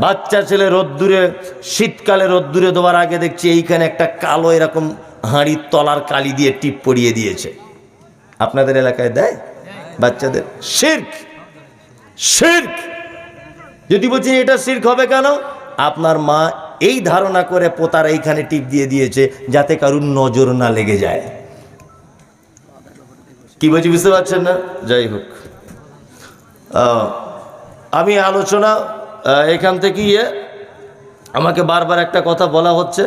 বাচ্চা ছেলে রোদ্দুরে শীতকালে রোদ্দুরে দেওয়ার আগে দেখছি এইখানে একটা কালো এরকম হাঁড়ির তলার কালি দিয়ে টিপ পরিয়ে দিয়েছে। আপনাদের এলাকায় দেয়? বাচ্চাদের? শির্ক! শির্ক! যদি বলছি এটা শির্ক হবে কেন? আপনার মা এই ধারণা করে পোতার এইখানে টিপ দিয়ে দিয়েছে যাতে কারুর নজর না লেগে যায়। কি বলছি বুঝতে পারছেন না? যাই হোক। আমি আলোচনা এখান থেকে ইয়ে আমাকে বারবার একটা কথা বলা হচ্ছে।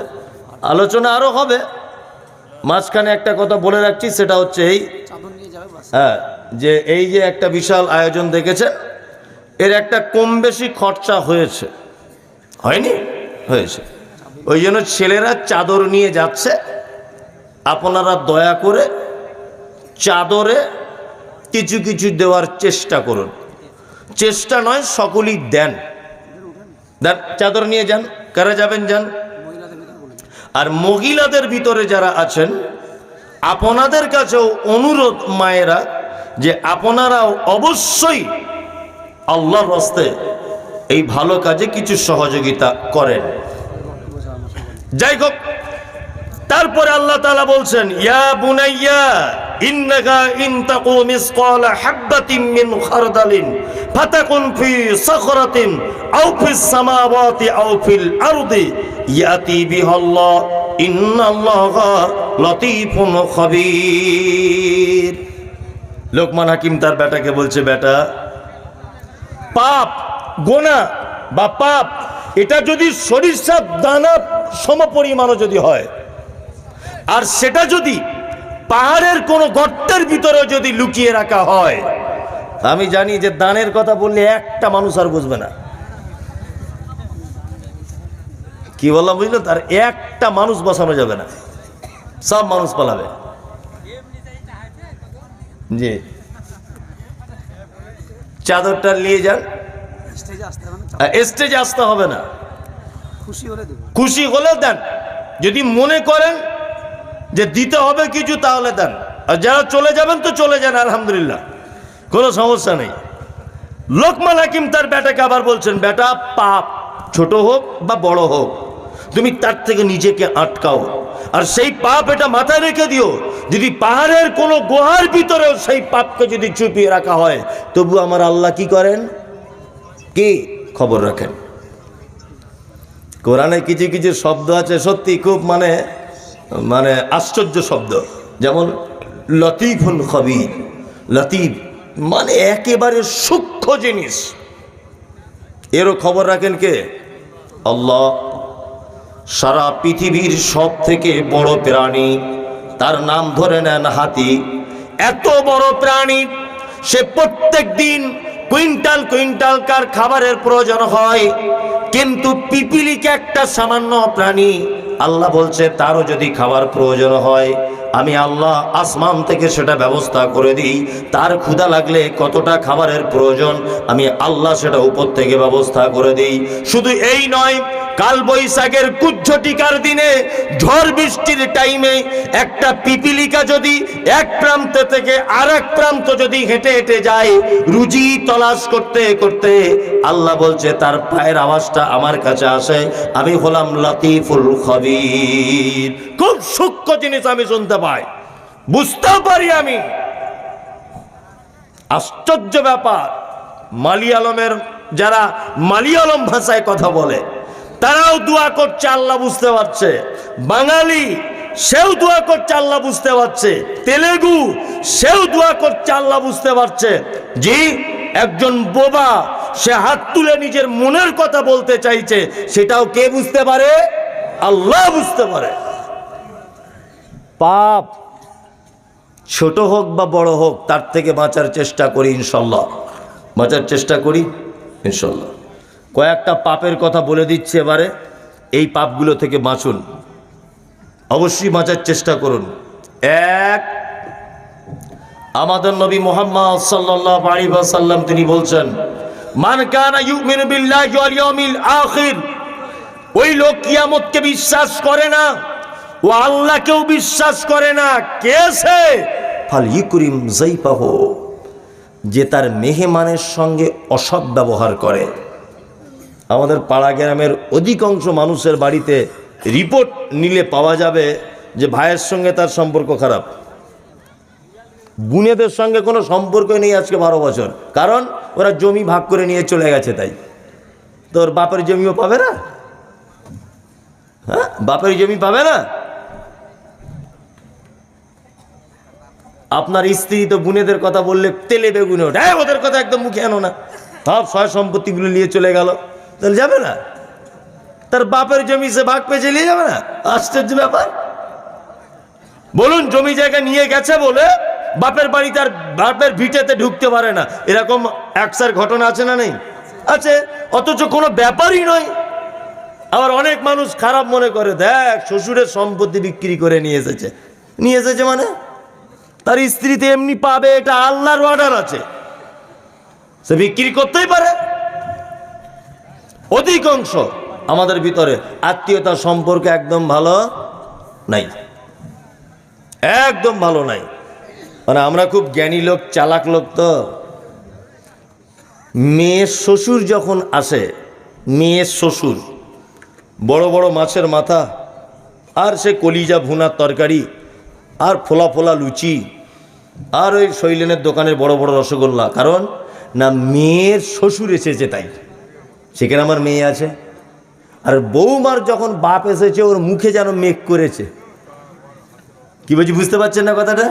আলোচনা আরও হবে। মাঝখানে একটা কথা বলে রাখছি সেটা হচ্ছে এই হ্যাঁ যে এই যে একটা বিশাল আয়োজন দেখেছে এর একটা কম বেশি খরচা হয়েছে। হয়নি? হয়েছে। ওই জন্য ছেলেরা চাদর নিয়ে যাচ্ছে। আপনারা দয়া করে চাদরে কিছু কিছু দেওয়ার চেষ্টা করুন। চেষ্টা নয় সকলেই দেন দেন। চাদর নিয়ে যান, কারা যাবেন যান? আর মহিলাদের ভিতরে যারা আছেন, আপনাদের কাছেও অনুরোধ মায়েরা যে আপনারাও অবশ্যই আল্লাহর হস্তে এই ভালো কাজে কিছু সহযোগিতা করেন। যাই হোক তারপরে আল্লাহ তাআলা বলছেন, ইয়া বুনাইয়া ইন্নাকা ইন তাকু মিসকালা হাববাতিন মিন খারদালিন, ফাতাকুন ফি সাখরাতিন আও ফিস সামাওয়াতি আও ফিল আরদি ইয়াতি বিহাল্লাহ, ইন্নাল্লাহা লতীফুন খাবীর। লোকমান হাকিম তার বেটাকে বলছে, বেটা, পাপ গোনা বা পাপ, এটা যদি সরিষার দানা সমপরিমাণও যদি হয় আর সেটা যদি পাহাড়ের কোনো গর্তের ভিতরে যদি লুকিয়ে রাখা হয় আমি জানি যে দানের কথা বললে একটা মানুষ আর বুঝবে না। কি বললাম বুঝলো? তার একটা মানুষ বসানো যাবে না। সব মানুষ পালাবে। জি। চাদরটা নিয়ে যান। স্টেজে আসতে হবে না খুশি হলে দেন। যদি মনে করেন যে দিতে হবে কিছু তাহলে দেন। আর যারা চলে যাবেন তো চলে যান, আলহামদুলিল্লাহ। কোনো সমস্যা নেই। লোকমান হাকিম তার বেটাকে আবার বলছেন বেটা পাপ, ছোট হোক বা বড় হোক, তুমি তার থেকে নিজেকে আটকাও। আর সেই পাপ এটা মাথায় রেখে দিও। যদি পাহাড়ের কোনো গুহার ভিতরেও সেই পাপকে যদি চুপিয়ে রাখা হয়, তবু আমার আল্লাহ কি করেন? কি খবর রাখেন? কোরআনে কিছু কিছু শব্দ আছে, সত্যি খুব মানে মানে আশ্চর্য শব্দ। যেমন, লতিফুল খবির, লতিফ মানে একেবারে সূক্ষ্ম জিনিস। এরও খবর রাখেন কে? আল্লাহ, সারা পৃথিবীর সব থেকে বড় প্রাণী, তার নাম ধরে নেন হাতি। এত বড় প্রাণী, সে প্রত্যেক দিন কুইন্টাল কুইন্টাল কার খাবারের প্রয়োজন হয়। কিন্তু পিপিলিকে একটা সামান্য প্রাণী আল্লাহ বলছে তারও যদি খাবার প্রয়োজন হয় আমি আল্লাহ আসমান থেকে সেটা ব্যবস্থা করে দিই। তার ক্ষুধা লাগলে কতটা খাবারের প্রয়োজন, আমি আল্লাহ সেটা উপর থেকে ব্যবস্থা করে দিই। শুধু এই নয় কাল বৈশাখের কুজ্ঝটিকার দিনে, ঝড় বৃষ্টির টাইমে একটা পিপিলিকা যদি এক প্রান্ত থেকে আর এক প্রান্ত যদি হেঁটে হেঁটে যায়, রুজি তলাশ করতে করতে আল্লাহ বলছে, তার পায়ের আওয়াজটা আমার কাছে আসে। আমি হলাম লতিফুল খবির। খুব সূক্ষ্ম জিনিস আমি শুনতে পাই বুঝতেও পারি আমি। আশ্চর্য ব্যাপার মালিয়ালমের যারা মালিয়ালম ভাষায় কথা বলে, তারাও দোয়া করছে, আল্লাহ বুঝতে পারছে। বাঙালি, সেও দোয়া করছে, আল্লাহ বুঝতে পারছে। তেলেগু, সেও দোয়া করছে, আল্লাহ বুঝতে পারছে। জি, একজন বোবা, সে হাত তুলে নিজের মনের কথা বলতে চাইছে, সেটাও কে বুঝতে পারে? আল্লাহ বুঝতে পারে। পাপ, ছোট হোক বা বড় হোক, তার থেকে বাঁচার চেষ্টা করি ইনশাল্লাহ। বাঁচার চেষ্টা করি ইনশাল্লাহ। কয়েকটা পাপের কথা বলে দিচ্ছি এবারে, এই পাপগুলো থেকে বাঁচুন। অবশ্যই বাঁচার চেষ্টা করুন। এক, আমাদের নবী মোহাম্মদ সাল্লাল্লাহু আলাইহি ওয়াসাল্লাম তিনি বলছেন ওই লোক কিয়ামতকে বিশ্বাস করে না। ও আল্লাহকেও বিশ্বাস করে না, কে সে? ফাল ইকরিম জাইফাহ যে তার মেহমানের সঙ্গে অসৎ ব্যবহার করে। আমাদের পাড়া গ্রামের অধিকাংশ মানুষের বাড়িতে রিপোর্ট নিলে পাওয়া যাবে যে ভাইয়ের সঙ্গে তার সম্পর্ক খারাপ। বুনেদের সঙ্গে কোনো সম্পর্কই নেই আজকে বারো বছর। কারণ ওরা জমি ভাগ করে নিয়ে চলে গেছে তাই। তোর বাপের জমিও পাবে না? হ্যাঁ? বাপের জমি পাবে না? আপনার স্ত্রী তো বুনেদের কথা বললে তেলে বেগুনে ওঠে। "এই, ওদের কথা একদম মুখে আনো না। সব সয় সম্পত্তিগুলো নিয়ে চলে গেল। তাহলে যাবে না? তার বাপের জমি সে ভাগ পেয়ে চলে যাবে না? আশ্চর্য ব্যাপার। বলুন জমি জায়গা নিয়ে গেছে বলে বাপের বাড়ি তার বাপের ভিটেতে ঢুকতে পারে না। এরকম একসার ঘটনা আছে না নেই? আছে অথচ কোনো ব্যাপারই নয়। আবার অনেক মানুষ খারাপ মনে করে দেখ শ্বশুরের সম্পত্তি বিক্রি করে নিয়ে এসেছে। নিয়ে এসেছে মানে? তার স্ত্রীতে এমনি পাবে, এটা আল্লাহর অর্ডার আছে। সে বিক্রি করতেই পারে। অধিকাংশ আমাদের ভিতরে আত্মীয়তার সম্পর্কে একদম ভালো নাই। একদম ভালো নাই। মানে আমরা খুব জ্ঞানী লোক, চালাক লোক তো। মেয়ের শ্বশুর যখন আসে, মেয়ের শ্বশুর, বড় বড় মাছের মাথা, আর সে কলিজা ভুনার তরকারি আর ফোলা ফোলা লুচি, আর ওই শৈলেনের দোকানের বড় বড় রসগোল্লা। কারণ না, মেয়ের শ্বশুর এসেছে তাই। সেখানে আমার মেয়ে আছে। আর বৌমার যখন বাপ এসেছে, ওর মুখে যেন মেঘ করেছে। কি বলছি, বুঝতে পারছেন না কথাটা?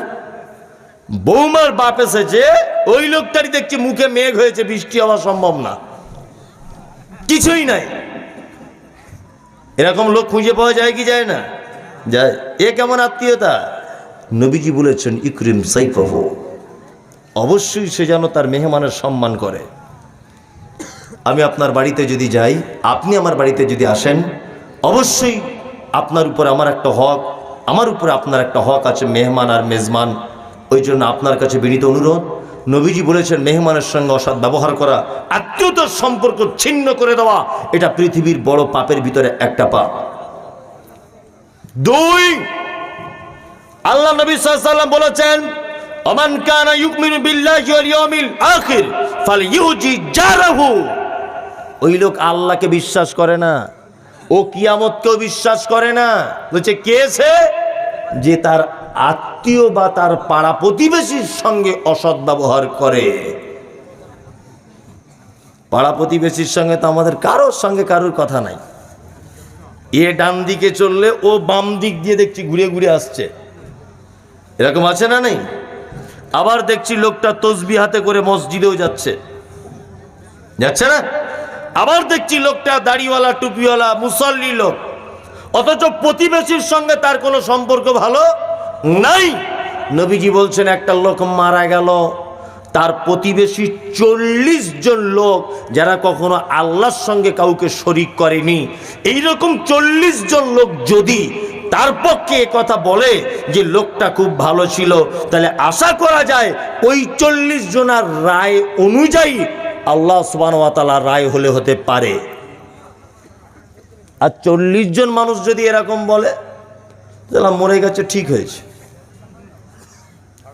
বৌমার বাপ এসেছে, ওই লোকটারই দেখছি মুখে মেঘ হয়েছে, বৃষ্টি হওয়া সম্ভব না। কিছুই নাই। এরকম লোক খুঁজে পাওয়া যায় কি যায় না? যায়। এ কেমন আত্মীয়তা? নবীজি বলেছেন, ইকরিম সাইফহ। অবশ্যই সে যেন তার মেহমানের সম্মান করে। আমি আপনার বাড়িতে যদি যাই, আপনি আমার বাড়িতে যদি আসেন, অবশ্যই আপনার উপর আমার একটা হক, আমার উপরে আপনার একটা হক আছে, মেহমান আর মেজমান। ওই জন্য আপনার কাছে বিনীত অনুরোধ, নবীজি বলেছেন, মেহমানের সঙ্গে অসৎ ব্যবহার করা, আত্মীয়তার সম্পর্ক ছিন্ন করে দেওয়া, এটা পৃথিবীর বড় পাপের ভিতরে একটা পাপ। দুই আল্লাহ নবী সাল্লাম বলেছেন, অমান কানা ইউমিনু বিল্লাহি ওয়াল ইয়াউমিল আখির, ফালইউজি জারাহু। ওই লোক আল্লাহকে বিশ্বাস করে না, ও কিয়ামতকেও বিশ্বাস করে না। বলছে, কে সে? যে তার আত্মীয় বা তার পাড়া প্রতিবেশীর সঙ্গে অসৎ ব্যবহার করে। পাড়া প্রতিবেশীর সঙ্গে তো আমাদের কারোর সঙ্গে কারোর কথা নাই। এ ডান দিকে চললে ও বাম দিক দিয়ে দেখছি ঘুরে ঘুরে আসছে। এরকম আছে না নেই? আবার দেখছি লোকটা তসবি হাতে করে মসজিদেও যাচ্ছে। যাচ্ছে না? আবার দেখছি লোকটা দাড়িওয়ালা, টুপিওয়ালা, মুসল্লি লোক। অথচ প্রতিবেশীর সঙ্গে তার কোনো সম্পর্ক ভালো নাই। নবীজি বলছেন, একটা লোক মারা গেল। তার প্রতিবেশী চল্লিশ জন লোক যারা কখনো আল্লাহর সঙ্গে কাউকে শরিক করেনি। এইরকম চল্লিশ জন লোক যদি তার পক্ষে কথা বলে যে লোকটা খুব ভালো ছিল। তাহলে আশা করা যায় ওই চল্লিশ জনার রায় অনুযায়ী আল্লাহ সুবানওয়াতালার রায় হলে হতে পারে। আর চল্লিশ জন মানুষ যদি এরকম বলে, তাহলে মরে গেছে ঠিক হয়েছে।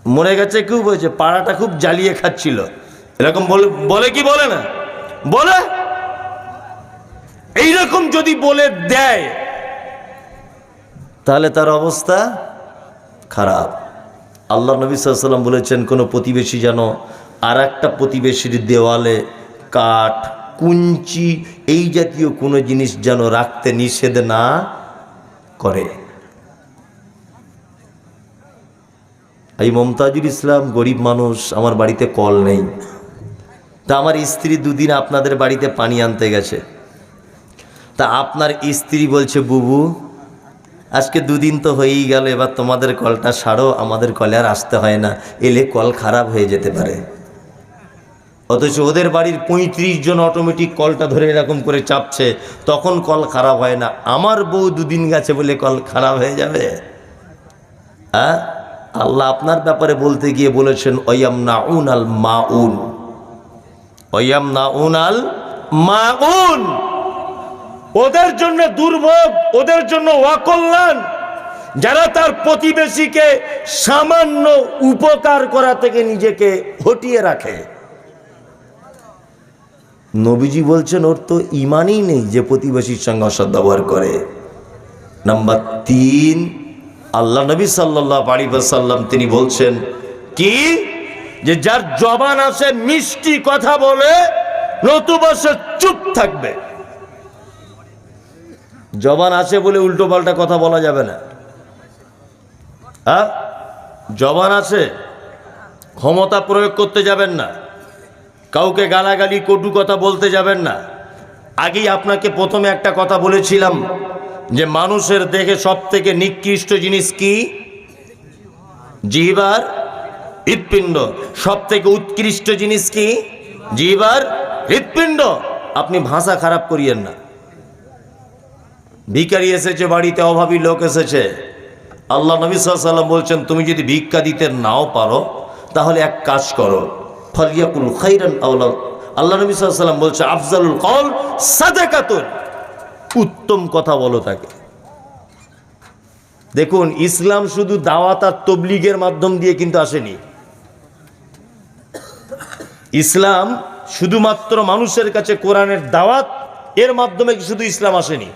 মরে গেছে কেউ বলছে পাড়াটা খুব জ্বালিয়ে খাচ্ছিল। এরকম বলে বলে কি বলে না? বলে? এইরকম যদি বলে দেয় তাহলে তার অবস্থা খারাপ। আল্লাহ নবী সাল্লাম বলেছেন, কোনো প্রতিবেশী যেন আর একটা প্রতিবেশীর দেওয়ালে কাঠ, কুঞ্চি, এই জাতীয় কোনো জিনিস যেন রাখতে নিষেধ না করে। এই মমতাজুল ইসলাম গরিব মানুষ, আমার বাড়িতে কল নেই। তা আমার স্ত্রী দুদিন আপনাদের বাড়িতে পানি আনতে গেছে। তা আপনার স্ত্রী বলছে, বুবু আজকে দুদিন তো হয়েই গেল, এবার তোমাদের কলটা সারো, আমাদের কলে আর আসতে হয় না, এলে কল খারাপ হয়ে যেতে পারে। অথচ ওদের বাড়ির পঁয়ত্রিশ জন অটোমেটিক কলটা ধরে এরকম করে চাপছে, তখন কল খারাপ হয় না। আমার বউ দুদিন গেছে বলে কল খারাপ হয়ে যাবে? হ্যাঁ? আল্লাহ আপনার ব্যাপারে বলতে গিয়ে বলেছেন ওয়াম না উন আল মা উন ওয়াম না উন আল মা উন ওদের জন্য দুর্ভোগ, ওদের জন্য অকল্যাণ। যারা তার প্রতিবেশীকে সামান্য উপকার করা থেকে নিজেকে হটিয়ে রাখে। নবীজি বলছেন, ওর তো ইমানই নেই যে প্রতিবেশীর সঙ্গে অসৎ ব্যবহার করে। নাম্বার তিন, আল্লাহ নবী সাল্লাহ সাল্লাম তিনি বলছেন, কি? যে যার জবান আছে, মিষ্টি কথা বলে, নতুবা সে চুপ থাকবে। জবান আছে বলে উল্টো পাল্টা কথা বলা যাবে না। হ্যাঁ? জবান আছে। ক্ষমতা প্রয়োগ করতে যাবেন না। কাউকে গালাগালি, কটু কথা বলতে যাবেন না। আগেই আপনাকে প্রথমে একটা কথা বলেছিলাম যে মানুষের দেখে সব থেকে নিকৃষ্ট জিনিস কি? জিহিবার, হৃৎপিণ্ড। সব থেকে উৎকৃষ্ট জিনিস কি? জিহিবার, হৃৎপিণ্ড। আপনি ভাষা খারাপ করিয়েন না। ভিখারি এসেছে, বাড়িতে অভাবী লোক এসেছে। আল্লাহ নবী সাল্লাম বলছেন, তুমি যদি ভিক্ষা দিতে নাও পারো, তাহলে এক কাজ করো, ফলিয়াকুল খাইরান আল্লাহ নবী সাল্লাম বলছে, আফজালুল কল সাদাকাতুন। উত্তম কথা বলো তাকে। দেখুন, ইসলাম শুধু দাওয়াত আর তবলিগের মাধ্যম দিয়ে কিন্তু আসেনি। ইসলাম শুধুমাত্র মানুষের কাছে কোরআনের দাওয়াত, এর মাধ্যমে শুধু ইসলাম আসেনি?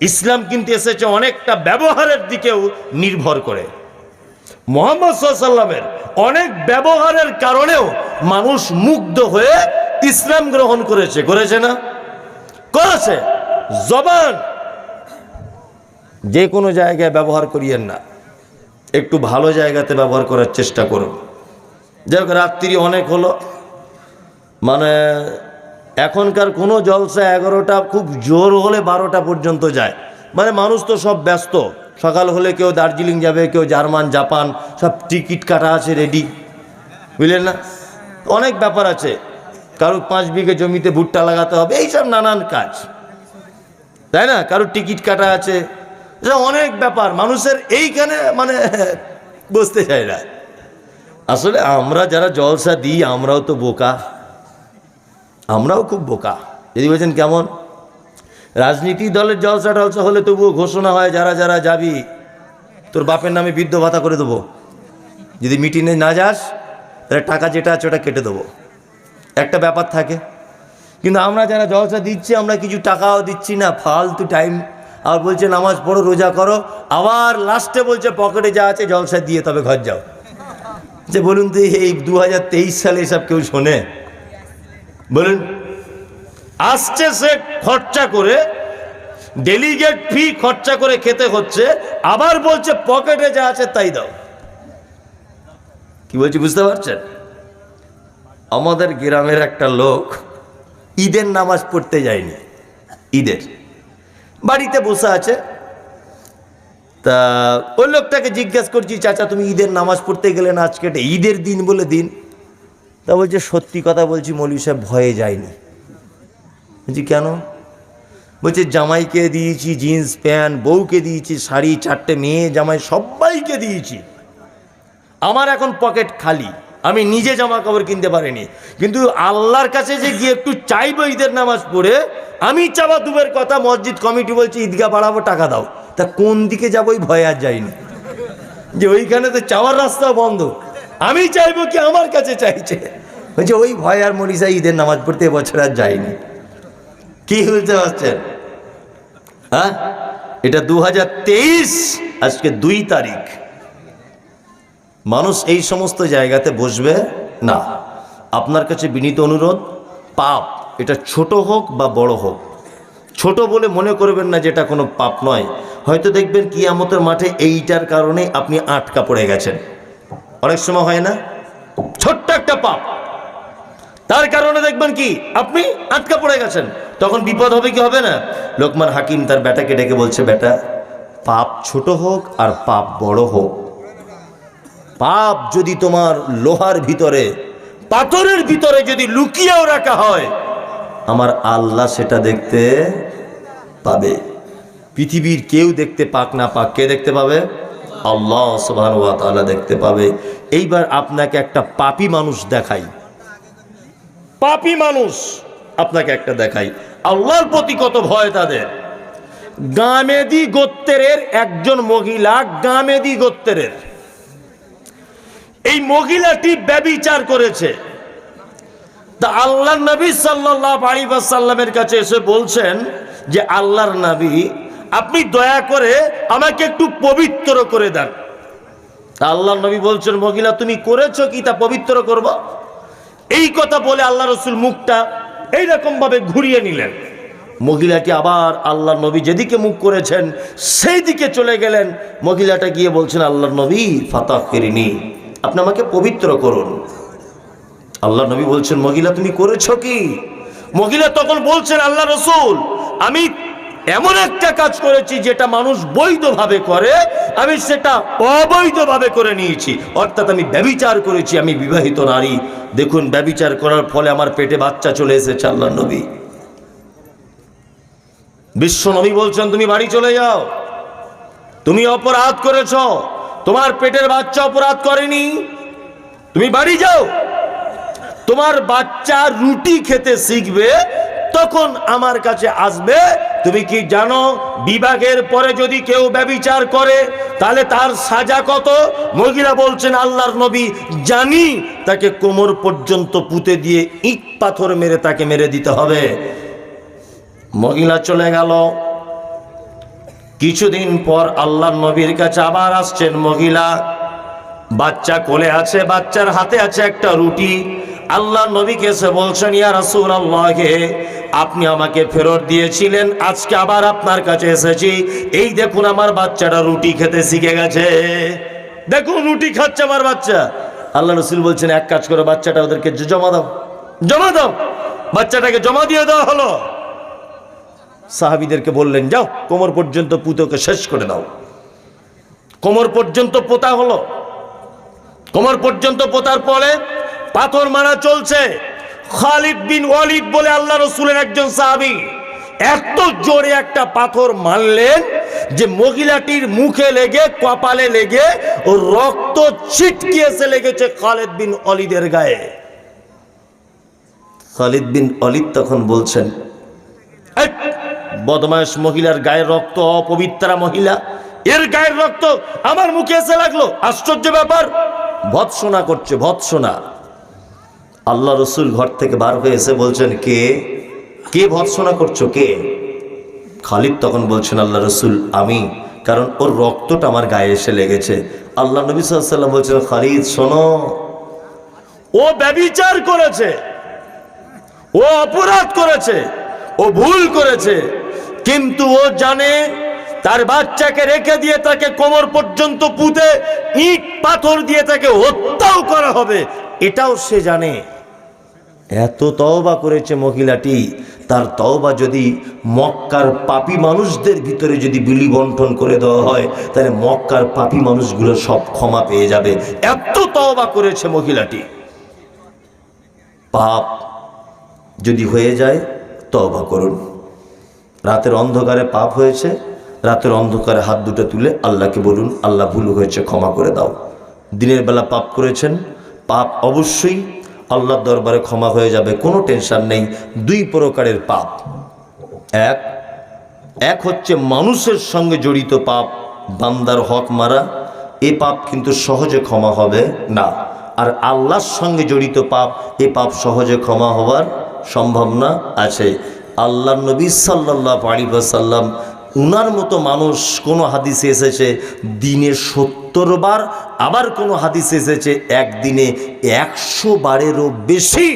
ইসলাম কিন্তু এসেছে অনেকটা ব্যবহারের দিকেও নির্ভর করে। মোহাম্মদ সাল্লামের অনেক ব্যবহারের কারণেও মানুষ মুগ্ধ হয়ে ইসলাম গ্রহণ করেছে। করেছে না? করেছে। জবান! যে কোনো জায়গায় ব্যবহার করিয়েন না। একটু ভালো জায়গাতে ব্যবহার করার চেষ্টা করুন। যাই হোক, রাত্রি অনেক হলো। মানে এখনকার কোনো জলসা এগারোটা খুব জোর হলে বারোটা পর্যন্ত যায়। মানে মানুষ তো সব ব্যস্ত। সকাল হলে কেউ দার্জিলিং যাবে, কেউ জার্মান, জাপান, সব টিকিট কাটা আছে রেডি বুঝলেন না? অনেক ব্যাপার আছে। কারও পাঁচ বিঘে জমিতে ভুট্টা লাগাতে হবে, এইসব নানান কাজ। তাই না? কারও টিকিট কাটা আছে। অনেক ব্যাপার। মানুষের এইখানে মানে বসতে চায় না। আসলে আমরা যারা জলসা দিই, আমরাও তো বোকা। আমরাও খুব বোকা। যদি বলছেন কেমন? রাজনীতি দলের জলসা টলসা হলে তবুও ঘোষণা হয়, যারা যারা যাবি, তোর বাপের নামে বৃদ্ধ ভাতা করে দেবো। যদি মিটিংয়ে না যাস, তাহলে টাকা যেটা আছে ওটা কেটে দেবো। একটা ব্যাপার থাকে। কিন্তু আমরা যারা জলসা দিচ্ছি, আমরা কিছু টাকাও দিচ্ছি না, ফালতু টাইম। আর বলছে নামাজ পড়ো, রোজা করো। আবার লাস্টে বলছে, পকেটে যা আছে জলসা দিয়ে তবে ঘর যাও। যে বলুন তো, এই দু হাজার তেইশ সালে এসব কেউ শোনে? বলুন, আসছে সে খরচা করে ডেলিগেট ফি খরচা করে খেতে হচ্ছে, আবার বলছে পকেটে যা আছে তাই দাও। কি বলছি, বুঝতে পারছেন? আমাদের গ্রামের একটা লোক ঈদের নামাজ পড়তে যায়নি, ঈদের। বাড়িতে বসে আছে। তা ওই লোকটাকে জিজ্ঞাসা করছি, চাচা, তুমি ঈদের নামাজ পড়তে গেলে না আজকে ঈদের দিন বলে দিন। তা বলছে, সত্যি কথা বলছি, মৌলী সাহেব ভয়ে যায়নি। বলছি, কেন? বলছে, জামাইকে দিয়েছি জিন্স, প্যান্ট, বউকে দিয়েছি শাড়ি, চারটে মেয়ে, জামাই সবাইকে দিয়েছি। আমার এখন পকেট খালি। আমি নিজে জামা কাপড় কিনতে পারিনি। কিন্তু আল্লাহর কাছে যে গিয়ে একটু চাইব ঈদের নামাজ পড়ে, আমি চাবা দুবের কথা, মসজিদ কমিটি বলছে, ঈদগাহ বাড়াবো, টাকা দাও। তা কোন দিকে যাব, ওই ভয় আর যাইনি। যে ওইখানে তো চাওয়ার রাস্তা বন্ধ। আমি চাইব কি আমার কাছে চাইছে? বলছে, ওই ভয় আর মরিসা ঈদের নামাজ পড়তে এবছর আর যায়নি। কি বুঝতে পারছেন হ্যাঁ? এটা দু হাজার তেইশ, আজকে দুই তারিখ। মানুষ এই সমস্ত জায়গাতে বসবে না। আপনার কাছে বিনীত অনুরোধ, পাপ, এটা ছোট হোক বা বড় হোক। ছোট বলে মনে করবেন না যেটা কোনো পাপ নয়। হয়তো দেখবেন কিয়ামতের মাঠে এইটার কারণে আপনি আটকা পড়ে গেছেন। অনেক সময় হয় না? ছোট্ট একটা পাপ। তার কারণে দেখবেন কি, আপনি আটকা পড়ে গেছেন। তখন বিপদ হবে কি হবে না? লোকমান হাকিম তার বেটাকে ডেকে বলছে, বেটা, পাপ ছোট হোক আর পাপ বড় হোক। পাপ যদি তোমার লোহার ভিতরে, পাথরের ভিতরে যদি লুকিয়েও রাখা হয়, আমার আল্লাহ সেটা দেখতে পাবে। পৃথিবীর কেউ দেখতে পাক না পাক, কে দেখতে পাবে? আল্লাহ তাআলা দেখতে পাবে। এইবার আপনাকে একটা পাপী মানুষ দেখাই। পাপী মানুষ। আপনাকে একটা দেখাই। আল্লাহর প্রতি কত ভয় তাদের। গামেদি গোত্রের একজন মহিলা গামেদি গোত্রের। এই মহিলাটি ব্যবিচার করেছে। তা আল্লাহ নবী সাল্লাহ আলী সাল্লামের কাছে এসে বলছেন যে, আল্লাহর নবী, আপনি দয়া করে আমাকে একটু পবিত্র করে দেন। আল্লাহ নবী বলছেন, মহিলা, তুমি করেছ কি তা পবিত্র করব? এই কথা বলে আল্লাহ রসুল মুখটা এইরকম ভাবে ঘুরিয়ে নিলেন। মহিলাটি আবার আল্লাহ নবী যেদিকে মুখ করেছেন সেই দিকে চলে গেলেন। মহিলাটা গিয়ে বলছেন, আল্লাহ নবী, ফাতাহ করিনি। আপনি আমাকে পবিত্র করুন। আল্লাহ নবী বলছেন, মহিলা, তুমি করেছ কি? মহিলা তখন বলছেন, আল্লাহ রসুল, আমি এমন একটা কাজ করেছি যেটা মানুষ বৈধভাবে করে, আমি সেটা অবৈধভাবে করে নিয়েছি। অর্থাৎ আমি ব্যবিচার করেছি, আমি বিবাহিত নারী। দেখুন, ব্যবিচার করার ফলে আমার পেটে বাচ্চা চলে এসেছে আল্লাহ নবী। বিশ্ব নবী বলছেন, তুমি বাড়ি চলে যাও। তুমি অপরাধ করেছ। তোমার পেটের বাচ্চা অপরাধ করেনি। তুমি বাড়ি যাও। তোমার বাচ্চা রুটি খেতে শিখবে তখন আমার কাছে আসবে, তুমি কি জানো, বিভাগের পরে যদি কেউ ব্যবিচার করে, তাহলে তার সাজা কত? মহিলা বলছেন, আল্লাহর নবী জানি। তাকে কোমর পর্যন্ত পুঁতে দিয়ে ইট পাথর মেরে তাকে মেরে দিতে হবে। মহিলা চলে গেল। কিছুদিন পর আল্লাহর নবীর কাছে আবার আসছেন মহিলা। বাচ্চা কোলে আছে, বাচ্চার হাতে আছে একটা রুটি। আল্লাহ নবীকে এসে বলছেন, ইয়া রাসূল আল্লাহকে আপনি আমাকে ফেরত দিয়েছিলেন, আজকে আবার আপনার কাছে এসেছি। এই দেখুন আমার বাচ্চাটা রুটি খেতে শিখে গেছে। দেখুন, রুটি খাচ্ছে আমার বাচ্চা। আল্লাহ রসুল বলছেন, এক কাজ করে, বাচ্চাটা ওদেরকে জমা দাও। জমা দাও। বাচ্চাটাকে জমা দিয়ে দেওয়া হলো। সাহাবিদেরকে বললেন, যাও, কোমর পর্যন্ত পুতোকে শেষ করে দাও। কোমর পর্যন্ত পোতা হলো। কোমর পর্যন্ত পোতার পরে পাথর মারা চলছে। খালিদ বিন ওয়ালিদ বলে আল্লাহ রসুলের একজন সাহাবি এত জোরে একটা পাথর মারলেন যে মহিলাটির মুখে লেগে কপালে লেগে রক্ত ছিটকে এসে লেগেছে খালিদ বিন অলিদের গায়ে। খালিদ বিন অলিদ তখন বলছেন "এই, বদমাস মহিলার গায়ের রক্ত অপবিত্রা মহিলা এর গায়ের রক্ত আমার মুখে এসে লাগল। আশ্চর্য ব্যাপার ভৎসনা করছে ভৎসনা। আল্লাহ রসুল ঘর থেকে বার হয়ে এসে বলছেন, কে? কে ভৎসনা করছ? কে? খালিদ তখন বলছেন, আল্লাহ রসুল, আমি। কারণ ওর রক্তটা আমার গায়ে এসে লেগেছে। আল্লাহ নবী সাল্লাম বলছেন, খালিদ, শোনো। ও ব্যবিচার করেছে। ও অপরাধ করেছে। ও ভুল করেছে। কিন্তু ও জানে, তার বাচ্চাকে রেখে দিয়ে তাকে কোমর পর্যন্ত পুঁতে ইট পাথর দিয়ে তাকে হত্যাও করা হবে। এটাও সে জানে। এত তওবা করেছে মহিলাটি, তার তওবা যদি মক্কার পাপী মানুষদের ভিতরে যদি বিলি বন্টন করে দেওয়া হয়, তাহলে মক্কার পাপী মানুষগুলো সব ক্ষমা পেয়ে যাবে। এত তওবা করেছে মহিলাটি। পাপ যদি হয়ে যায়, তওবা করুন। রাতের অন্ধকারে পাপ হয়েছে, রাতের অন্ধকারে হাত দুটো তুলে আল্লাহকে বলুন, আল্লাহ ভুল হয়েছে, ক্ষমা করে দাও। দিনের বেলা পাপ করেছেন, পাপ অবশ্যই আল্লাহর দরবারে ক্ষমা হয়ে যাবে, কোনো টেনশন নেই। দুই প্রকারের পাপ। এক এক হচ্ছে মানুষের সঙ্গে জড়িত পাপ, বান্দার হক মারা। এ পাপ কিন্তু সহজে ক্ষমা হবে না। আর আল্লাহর সঙ্গে জড়িত পাপ, এ পাপ সহজে ক্ষমা হওয়ার সম্ভাবনা আছে। আল্লাহ নবী সাল্লাহ আলী সাল্লাম উনার মতো মানুষ কোনো হাদিসে এসেছে, দিনে সত্তর বার, আবার কোনো হাদিসে এসেছে, একদিনে একশো বারেরও বেশি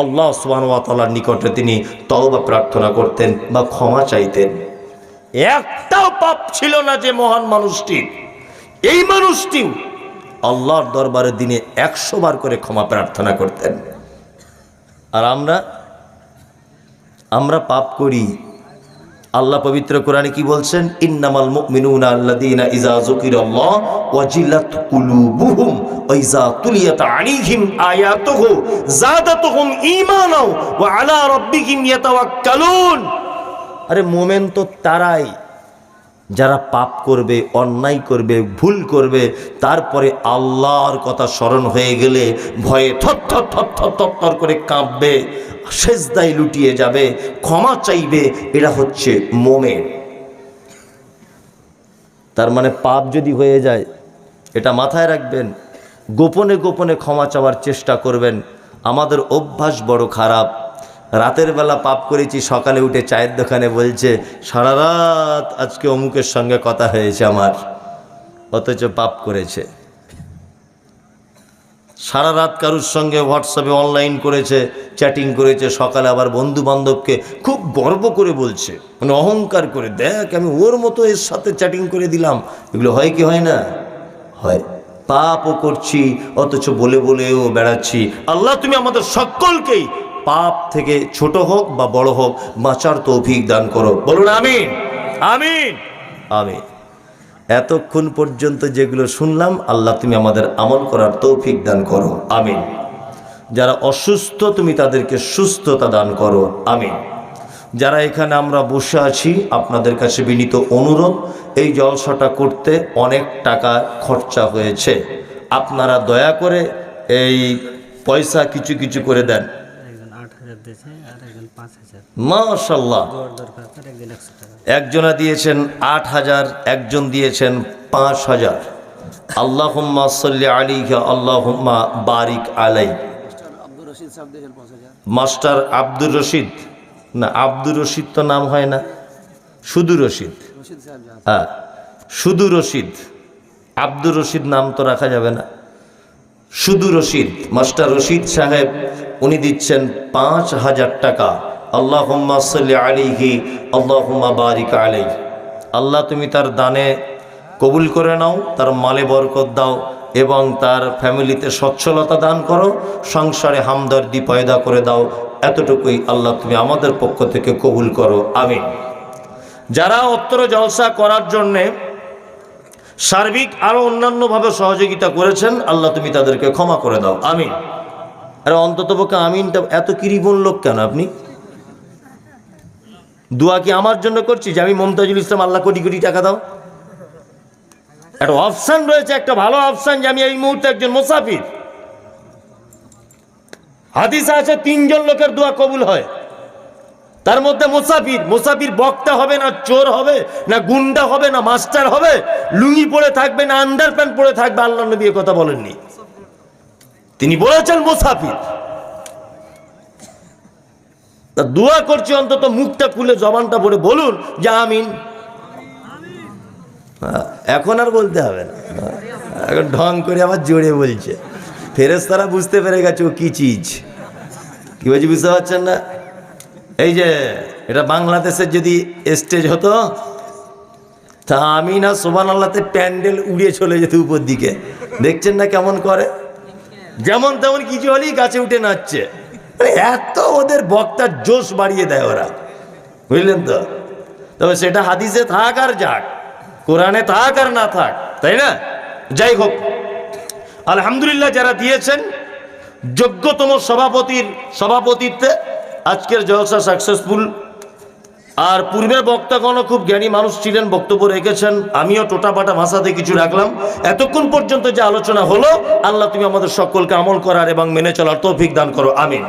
আল্লাহ সুবাহতালার নিকটে তিনি তওবা প্রার্থনা করতেন বা ক্ষমা চাইতেন। একটাও পাপ ছিল না যে মহান মানুষটি। এই মানুষটিও আল্লাহর দরবারে দিনে একশো বার করে ক্ষমা প্রার্থনা করতেন। আর আমরা আমরা পাপ করি। আল্লাহ পবিত্র কোরআনে কি বলছেন? ইন্নামাল মুমিনুনা আল্লাযীনা ইযা যুকিরাল্লাহ ওয়াজিলাত কুলুবুহুম ওয়া ইযা তুলিয়াত আলাইহিম আয়াতুহু যাদাতুহুম ঈমানাও ওয়া আলা রাব্বিহিম ইয়াতাওয়াক্কালুন। আরে মুমিন তো তারাই। যারা পাপ করবে, অন্যায় করবে, ভুল করবে, তারপরে আল্লাহর কথা স্মরণ হয়ে গেলে ভয়ে থর থর থর থর থর করে কাঁপবে, সেজদায় লুটিয়ে যাবে, ক্ষমা চাইবে এটা হচ্ছে মোমেন। তার মানে পাপ যদি হয়ে যায়, এটা মাথায় রাখবেন, গোপনে গোপনে ক্ষমা চাওয়ার চেষ্টা করবেন, আমাদের অভ্যাস বড় খারাপ রাতের বেলা পাপ করেছি, সকালে উঠে চায়ের দোকানে বলছে, সারা রাত আজকে অমুকের সঙ্গে কথা হয়েছে আমার, অথচ পাপ করেছে। সারা রাত কারুর সঙ্গে হোয়াটসঅ্যাপে অনলাইন করেছে, চ্যাটিং করেছে, সকালে আবার বন্ধু বান্ধবকে খুব গর্ব করে বলছে মানে অহংকার করে, দেখ, আমি ওর মতো এর সাথে চ্যাটিং করে দিলাম। এগুলো হয় কি হয় না? হয়। পাপও করছি, অথচ বলে বলেও বেড়াচ্ছি। আল্লাহ, তুমি আমাদের সকলকেই পাপ থেকে ছোট হোক বা বড় হোক বাঁচার তৌফিক দান করো। বলুন আমিন। আমিন। আমিন। এতক্ষণ পর্যন্ত যেগুলো শুনলাম আল্লাহ তুমি আমাদের আমল করার তৌফিক দান করো। আমিন। যারা অসুস্থ তুমি তাদেরকে সুস্থতা দান করো। আমিন। যারা এখানে আমরা বসে আছি আপনাদের কাছে বিনীত অনুরোধ এই জলসাটা করতে অনেক টাকা খরচা হয়েছে। আপনারা দয়া করে এই পয়সা কিছু কিছু করে দেন একজন আট হাজার দিয়েছে আর একজন পাঁচ হাজার মাশাল্লাহ একজন দিয়েছেন আট হাজার একজন দিয়েছেন পাঁচ হাজার। আল্লাহুম্মা সাল্লি আলিকা আল্লাহুম্মা বারিক আলাই মিস্টার আব্দুর রশিদ। না আব্দুর রশিদ তো নাম হয় না। শুধু রশিদ। হ্যাঁ শুধু রশিদ। আব্দুর রশিদ নাম তো রাখা যাবে না। শুধু রশিদ। মাস্টার রশিদ সাহেব উনি দিচ্ছেন পাঁচ হাজার টাকা। আল্লাহ সাল্লি আলিহি আল্লাহ বারিক আলাই আল্লাহ, তুমি তার দানে কবুল করে নাও, তার মালে বরকত দাও এবং তার ফ্যামিলিতে সচ্ছলতা দান করো, সংসারে হামদর্দি পয়দা করে দাও। এতটুকুই আল্লাহ তুমি আমাদের পক্ষ থেকে কবুল করো। আমি যারা উত্তর জলসা করার জন্যে সার্বিক আরও অন্যান্যভাবে সহযোগিতা করেছেন, আল্লাহ তুমি তাদেরকে ক্ষমা করে দাও। আমিন। আরে অন্তত পক্ষে আমিনটা এত কিরিবন লোক কেন আপনি? দোয়া কি আমার জন্য করছি যে আমি মমতাজুল ইসলাম আল্লাহ কোটি কোটি টাকা দাও? একটা অপশান রয়েছে, একটা ভালো অপশান যে আমি এই মুহূর্তে একজন মোসাফির। হাদিসে আছে, তিনজন লোকের দোয়া কবুল হয়। তার মধ্যে মুসাফির মুসাফির বক্তা হবে না চোর হবে, না গুন্ডা হবে, না মাস্টার হবে, লুঙ্গি পরে থাকবে, না আন্ডার প্যান্ট পরে থাকবে, আল্লাহ নবী কথা বলেননি। তিনি বলেছেন মুসাফির। তা দোয়া করছি অন্তত মুখটা খুলে জবানটা পড়ে বলুন যে আমিন। হ্যাঁ, এখন আর বলতে হবে না। এখন ঢং করে আবার জোরে বলছে। ফেরেস্তারা বুঝতে পেরে গেছে ও কি চিজ। কি বলছি বুঝতে পারছেন না? এই যে এটা বাংলাদেশের যদি স্টেজ হতো তা আমি না সোমান আল্লাহতে প্যান্ডেল উড়িয়ে চলে যেত উপর দিকে। দেখছেন না কেমন করে? যেমন তেমন কিছু হলেই গাছে উঠে নাচছে। মানে এত ওদের বক্তার জোশ বাড়িয়ে দেয় ওরা। বুঝলেন তো? তবে সেটা হাদিসে থাক আর যাক, কোরআনে থাক আর না থাক, তাই না? যাই হোক, আলহামদুলিল্লাহ যারা দিয়েছেন, যোগ্যতম সভাপতির সভাপতিত্বে আজকের জলসা সাকসেসফুল আর পূর্বের বক্তাগণও খুব জ্ঞানী মানুষ ছিলেন, বক্তব্য রেখেছেন। আমিও টোটাপাটা ভাষাতে কিছু রাখলাম। এতক্ষণ পর্যন্ত যে আলোচনা হলো, আল্লাহ তুমি আমাদের সকলকে আমল করার এবং মেনে চলার তৌফিক দান করো। আমিন।